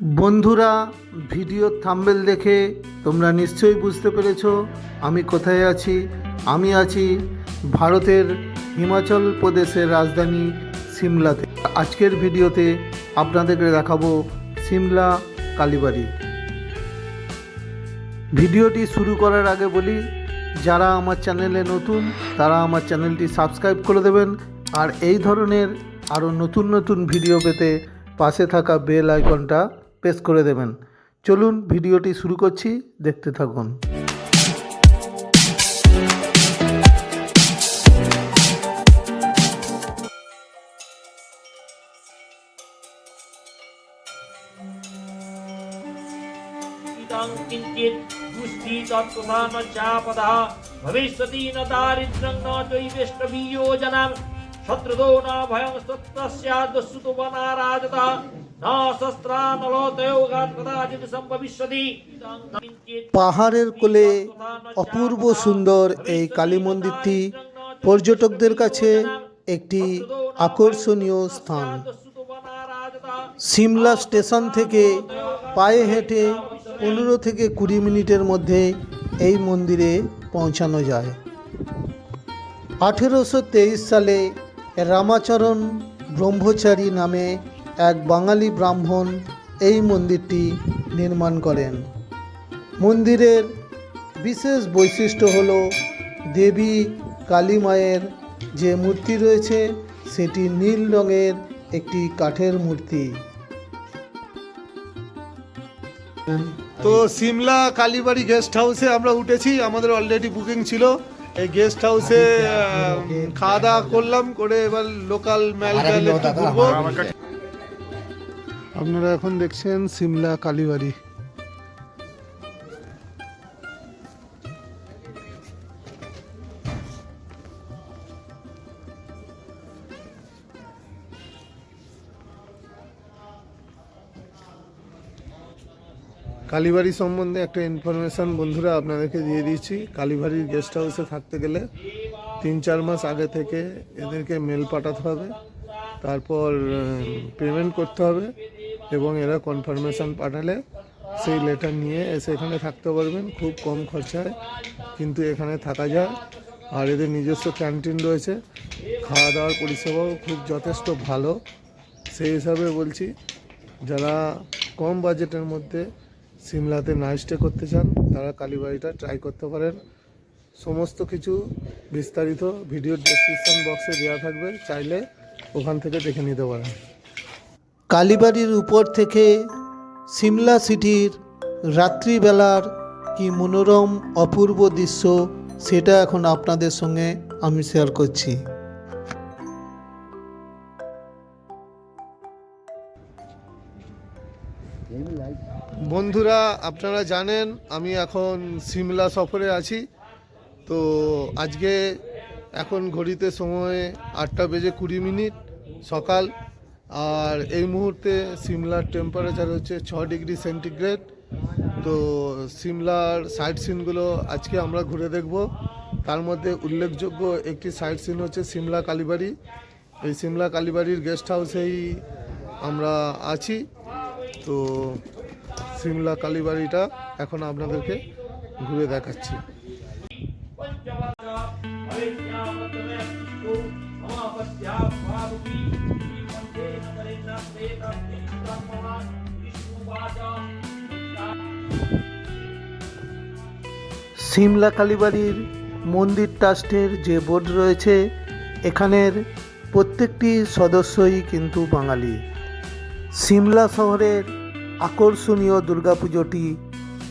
বন্ধুরা ভিডিওর থাম্বেল দেখে তোমরা নিশ্চয়ই বুঝতে পেরেছ আমি কোথায় আছি। আমি আছি ভারতের হিমাচল প্রদেশের রাজধানী সিমলাতে। আজকের ভিডিওতে আপনাদেরকে দেখাবো সিমলা কালীবাড়ি। ভিডিওটি শুরু করার আগে বলি, যারা আমার চ্যানেলে নতুন, তারা আমার চ্যানেলটি সাবস্ক্রাইব করে দেবেন আর এই ধরনের আরও নতুন নতুন ভিডিও পেতে পাশে থাকা বেল আইকনটা প্রেস করে দেবেন। চলুন ভিডিওটি শুরু করছি। দেখতে থাকুন। ভবিষ্যতি ন দারিদ্রং ন न दारिद्र्यं न चैवेष्टवीयो जनां शत्रुतो न भयं तस्यादस्सुतो वनाराजतः न शस्त्रा न लोतयोगात् कदाचित् सम्भविष्यति इदं किञ्चित् পাহাড়ের কোলে অপূর্ব সুন্দর এই কালী মন্দিরটি পর্যটকদের কাছে একটি আকর্ষণীয় স্থান সিমলা স্টেশন থেকে পায়ে হেঁটে পনেরো থেকে কুড়ি মিনিটের মধ্যে এই মন্দিরে পৌঁছানো যায় আঠেরোশো তেইশ সালে রামাচরণ ব্রহ্মচারী নামে এক বাঙালি ব্রাহ্মণ এই মন্দিরটি নির্মাণ করেন। মন্দিরের বিশেষ বৈশিষ্ট্য হল দেবী কালী মায়ের যে মূর্তি রয়েছে, সেটি নীল রঙের একটি কাঠের মূর্তি। তো সিমলা কালীবাড়ি গেস্ট হাউসে আমরা উঠেছি, আমাদের অলরেডি বুকিং ছিল। এই গেস্ট হাউসে খাওয়া দাওয়া করলাম করে এবার লোকাল ম্যাল ম্যাল একটু ঘুরবো। আপনারা এখন দেখছেন সিমলা কালীবাড়ি। কালীবাড়ি সম্বন্ধে একটা ইনফরমেশান বন্ধুরা আপনাদেরকে দিয়ে দিচ্ছি। কালীবাড়ির গেস্ট হাউসে থাকতে গেলে তিন চার মাস আগে থেকে এদেরকে মেল পাঠাতে হবে। তারপর পেমেন্ট করতে হবে এবং এরা কনফার্মেশন পাঠালে সেই লেটার নিয়ে এসে এখানে থাকতে পারবেন। খুব কম খরচায় কিন্তু এখানে থাকা যায়। আর এদের নিজস্ব ক্যান্টিন রয়েছে। খাওয়া দাওয়ার পরিষেবাও খুব যথেষ্ট ভালো। সেই হিসাবে বলছি, যারা কম বাজেটের মধ্যে সিমলাতে নাইট স্টে করতে চান, তারা কালীবাড়িটা ট্রাই করতে পারেন। সমস্ত কিছু বিস্তারিত ভিডিও ডেসক্রিপশন বক্সে দেওয়া থাকবে, চাইলে ওখান থেকে দেখে নিতে পারেন। কালীবাড়ির উপর থেকে সিমলা সিটির রাত্রিবেলার কি মনোরম অপূর্ব দৃশ্য, সেটা এখন আপনাদের সঙ্গে আমি শেয়ার করছি। বন্ধুরা, আপনারা জানেন আমি এখন সিমলা সফরে আছি। তো আজকে এখন ঘড়িতে সময় আটটা বেজে কুড়ি মিনিট সকাল। আর এই মুহূর্তে সিমলার টেম্পারেচার হচ্ছে ছ ডিগ্রি সেন্টিগ্রেড তো সিমলার সাইট সিনগুলো আজকে আমরা ঘুরে দেখব। তার মধ্যে উল্লেখযোগ্য একটি সাইট সিন হচ্ছে সিমলা কালীবাড়ি। এই সিমলা কালীবাড়ির গেস্ট হাউসেই আমরা আছি। তো সিমলা কালীবাড়িটা এখন আপনাদেরকে ঘুরে দেখাচ্ছি। সিমলা কালীবাড়ির মন্দির ট্রাস্টের যে বোর্ড রয়েছে, এখানের প্রত্যেকটি সদস্যই কিন্তু বাঙালি। সিমলা শহরের আকর্ষণীয় দুর্গাপুজোটি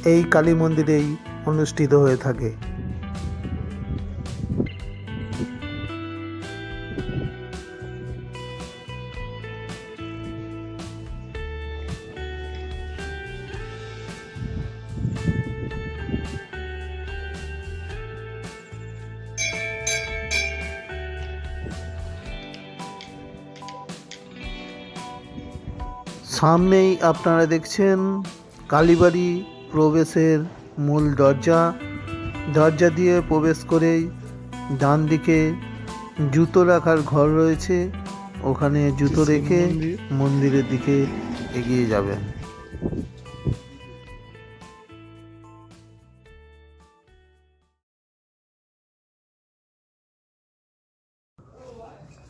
এই কালী মন্দিরেই অনুষ্ঠিত হয়ে থাকে। সামনেই আপনারা দেখছেন কালীবাড়ি প্রবেশের মূল দরজা। দরজা দিয়ে প্রবেশ করেই ডান দিকে জুতো রাখার ঘর রয়েছে। ওখানে জুতো রেখে মন্দিরের দিকে এগিয়ে যাবেন।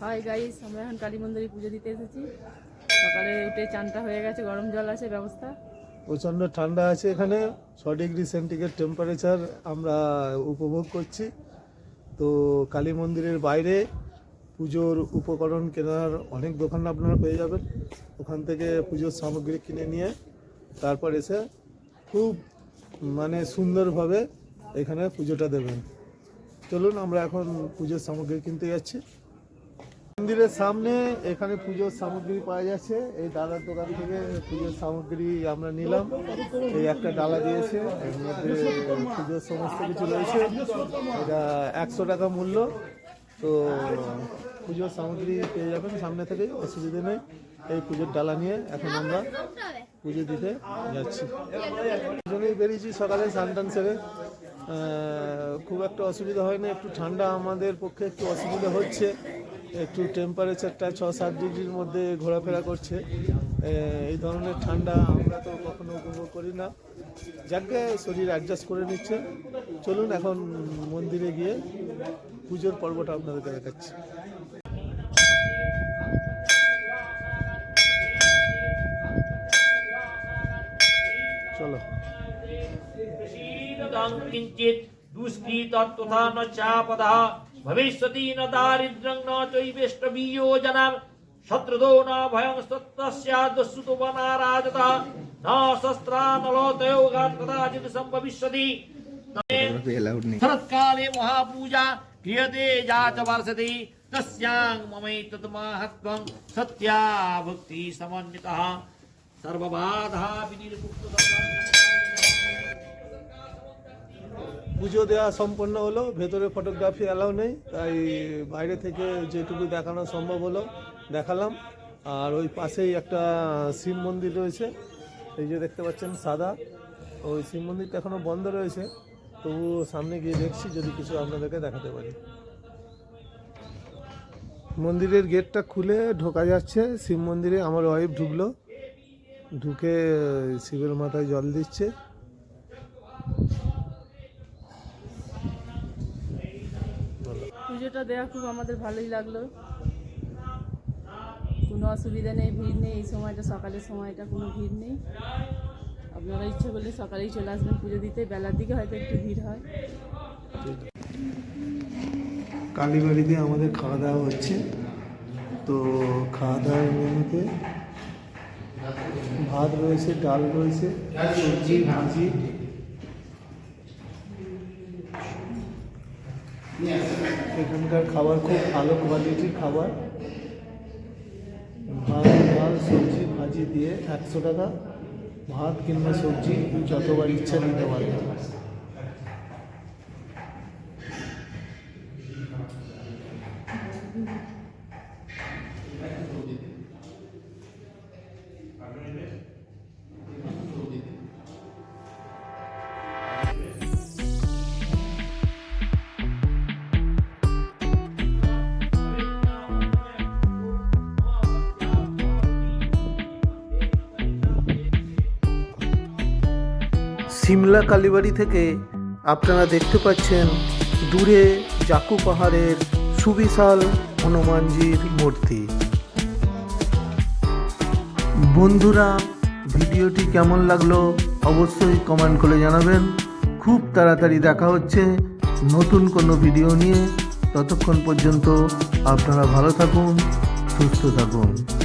হাই গাইস আমরা এখন কালী মন্দিরে পুজো দিতে এসেছি। সকালে উঠে চানটা হয়ে গেছে, গরম জল আছে, ব্যবস্থা? প্রচণ্ড ঠান্ডা আছে এখানে, ছ ডিগ্রি সেন্টিগ্রেড টেম্পারেচার আমরা উপভোগ করছি। তো কালী মন্দিরের বাইরে পুজোর উপকরণ কেনার অনেক দোকান আপনারা পেয়ে যাবেন। ওখান থেকে পুজোর সামগ্রী কিনে নিয়ে তারপর এসে খুব মানে সুন্দরভাবে এখানে পুজোটা দেবেন। চলুন, আমরা এখন পুজোর সামগ্রী কিনতে যাচ্ছি। মন্দিরের সামনে, এখানে পুজোর সামগ্রী পাওয়া যাচ্ছে। এই দাদার দোকান থেকে পুজোর সামগ্রী আমরা নিলাম। এই একটা ডালা দিয়েছে, এর মধ্যে পুজোর সমস্ত কিছু রয়েছে। এটা একশো টাকা মূল্য। তো, পুজোর সামগ্রী পেয়ে যাবেন সামনে থেকেই, অসুবিধা নেই। এই পুজোর ডালা নিয়ে এখন আমরা পুজো দিতে যাচ্ছি। দুজনেই বেরিয়েছি সকালে স্নান টান সেরে। খুব একটা অসুবিধা হয় না একটু ঠান্ডা আমাদের পক্ষে একটু অসুবিধা হচ্ছে। একটু টেম্পারেচারটা ছ সাত ডিগ্রির মধ্যে ঘোরাফেরা করছে। এই ধরনের ঠান্ডা আমরা তো কখনো উপভোগ করি না। যাকে শরীর অ্যাডজাস্ট করে নিচ্ছে। চলুন এখন মন্দিরে গিয়ে পুজোর পর্বটা আপনাদেরকে দেখাচ্ছি। চলো। কিঞ্চিত দুষ্কৃত তথা চাপদা भविष्यति न दारिद्र्यं न चैवेष्टबीयो जनां शत्रुदो न भयं सत्तस्यादसुतो वनाराजतः न शस्त्रा न लोतयोगात् कदाचित् सम्भविष्यति। शरत्काले महापूजा क्रियते या च वर्षति। तस्यां ममैतत् सत्या भक्तिः समन्वितः सर्वबाधा পুজো দেওয়া সম্পন্ন হলো, ভেতরে ফটোগ্রাফি অ্যালাউ নেই, তাই বাইরে থেকে যেটুকু দেখানো সম্ভব হলো, দেখালাম। আর ওই পাশেই একটা শিব মন্দির রয়েছে, এই যে দেখতে পাচ্ছেন সাদা। ওই শিব মন্দিরটা এখনও বন্ধ রয়েছে, তবু সামনে গিয়ে দেখছি, যদি কিছু আপনাদেরকে দেখাতে পারি। মন্দিরের গেটটা খুলে ঢোকা যাচ্ছে, শিব মন্দিরে আমার ওয়াইফ ঢুকলো, ঢুকে শিবের মাথায় জল দিচ্ছে। পুজোটা দেওয়া খুব আমাদের ভালোই লাগল। কোনো অসুবিধা নেই, ভিড় নেই, এই সময়টা সকালের সময়টা কোনো ভিড় নেই। আপনারা ইচ্ছে করলে সকালেই চলে আসবেন পুজো দিতে, বেলার দিকে হয়তো একটু ভিড় হয়। কালীবাড়িতে আমাদের খাওয়া দাওয়া হচ্ছে। তো খাওয়া দাওয়ার মেনুতে ভাত রয়েছে, ডাল রয়েছে, সবজি, ভাজি। এখানকার খাবার খুব ভালো কোয়ালিটির খাবার। ভাত ভাত সবজি, ভাজি দিয়ে একশো টাকা। ভাত কিংবা সবজি যতবার ইচ্ছা নিতে পারবে। সিমলা কালীবাড়ি থেকে আপনারা দেখতে পাচ্ছেন দূরে জাকু পাহাড়ের সুবিশাল হনুমানজির মূর্তি। বন্ধুরা, ভিডিওটি কেমন লাগল অবশ্যই কমেন্ট করে জানাবেন। খুব তাড়াতাড়ি দেখা হচ্ছে নতুন কোনো ভিডিও নিয়ে। ততক্ষণ পর্যন্ত আপনারা ভালো থাকুন, সুস্থ থাকুন।